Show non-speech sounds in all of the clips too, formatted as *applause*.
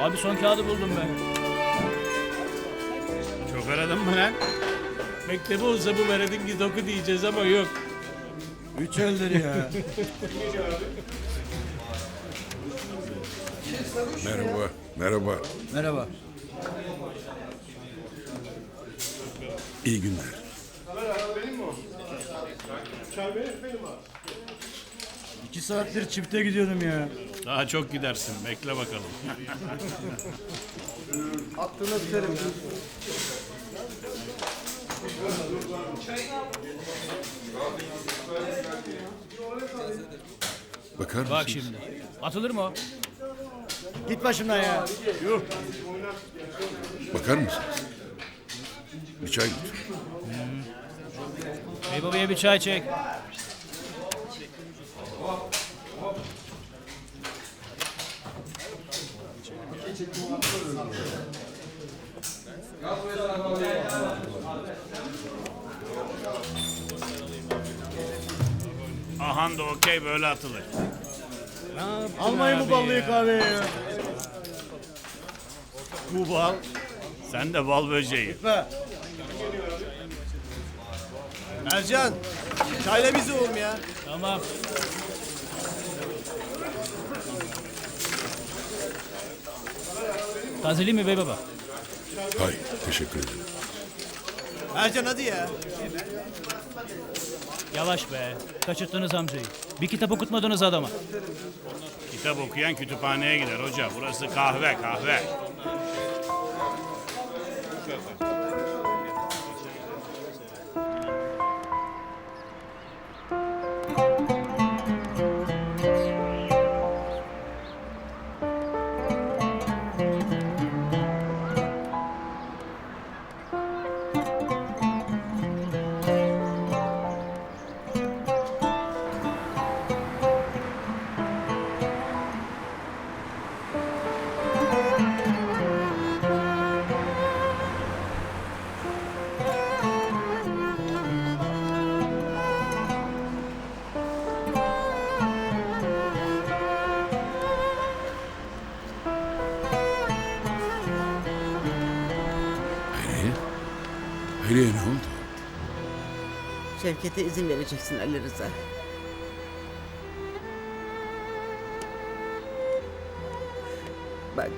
Abi son kağıdı buldum ben. Çok aradın mı lan? Mektebi olsa bu veredin git oku diyeceğiz ama yok. Üç eldir ya. *laughs* Merhaba, merhaba. Merhaba. İyi günler. İki saattir çifte gidiyorum ya. Daha çok gidersin. Bekle bakalım. Bakar mısınız? Bak şimdi. Atılır mı o? Git başımdan ya. Bakar mısınız? Bir çay lütfen. Bey babaya bir çay çek. Ahan da okey böyle atılır. Almayın bu ballıyı kahveye ya. Bu bal. Sen de bal böceği. Be. Ercan. Çayla bizi oğlum ya. Tamam. Tazeleyeyim mi bey baba? Hayır, teşekkür ederim. Ercan hadi ya. Yavaş be. Kaçırttınız amcayı. Bir kitap okutmadınız adama. Kitap okuyan kütüphaneye gider hoca. Burası kahve kahve. Hayriye ne oldu? Şevket'e izin vereceksin Ali Rıza. Bak,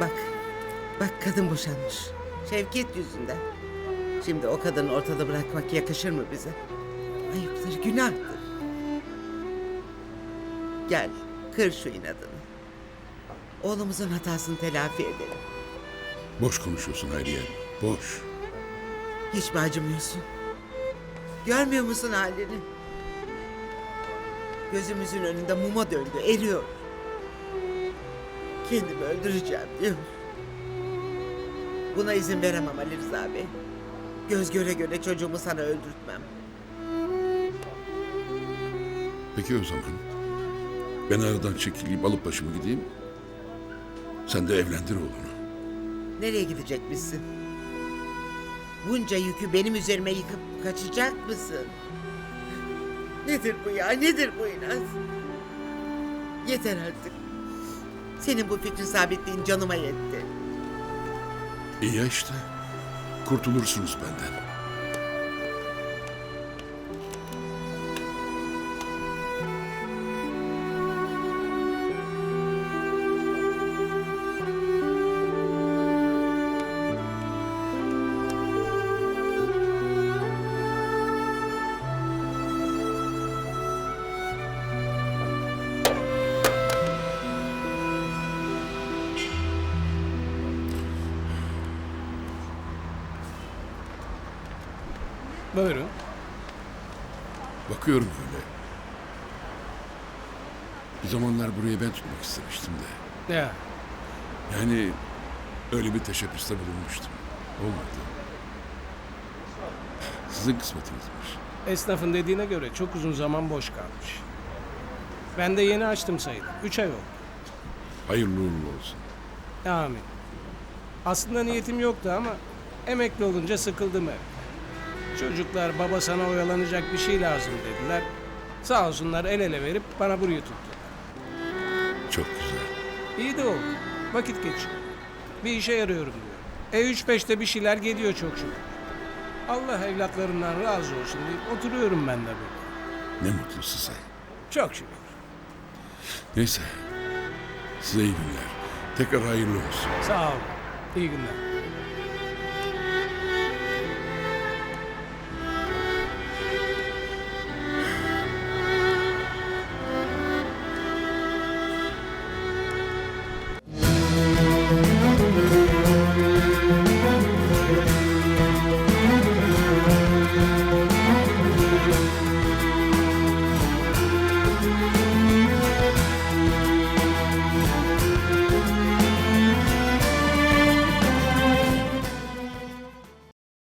bak, bak kadın boşanmış. Şevket yüzünden. Şimdi o kadını ortada bırakmak yakışır mı bize? Ayıptır, günahtır. Gel, kır şu inadını. Oğlumuzun hatasını telafi edelim. Boş konuşuyorsun Hayriye. Boş. Hiç mi acımıyorsun? Görmüyor musun halini? Gözümüzün önünde muma döndü, eriyor. Kendimi öldüreceğim diyor. Buna izin veremem Ali Rıza Bey. Göz göre göre çocuğumu sana öldürtmem. Peki o zaman. Ben aradan çekileyim, alıp başımı gideyim. Sen de evlendir oğlunu. Nereye gidecekmişsin? Bunca yükü benim üzerime yıkıp kaçacak mısın? Nedir bu ya? Nedir bu inat? Yeter artık. Senin bu fikri sabitliğin canıma yetti. İyi ya işte. Kurtulursunuz benden. Buyurun. Bakıyorum öyle. Bir zamanlar burayı ben tutmak istemiştim de. Ya Yani öyle bir teşebbüste bulunmuştum. Olmadı. Sizin kısmetinizmiş. Esnafın dediğine göre çok uzun zaman boş kalmış. Ben de yeni açtım sayılır. Üç ay oldu. Hayırlı uğurlu olsun. Amin. Aslında niyetim yoktu ama emekli olunca sıkıldım hep. Çocuklar baba sana oyalanacak bir şey lazım dediler. Sağ olsunlar el ele verip bana burayı tuttular. Çok güzel. İyi de oldu. Vakit geçiyor. Bir işe yarıyorum diyor. E üç beşte bir şeyler geliyor çok şükür. Allah evlatlarından razı olsun deyip oturuyorum ben de burada. Ne mutlu size. Çok şükür. Neyse. Size iyi günler. Tekrar hayırlı olsun. Sağ olun. İyi günler.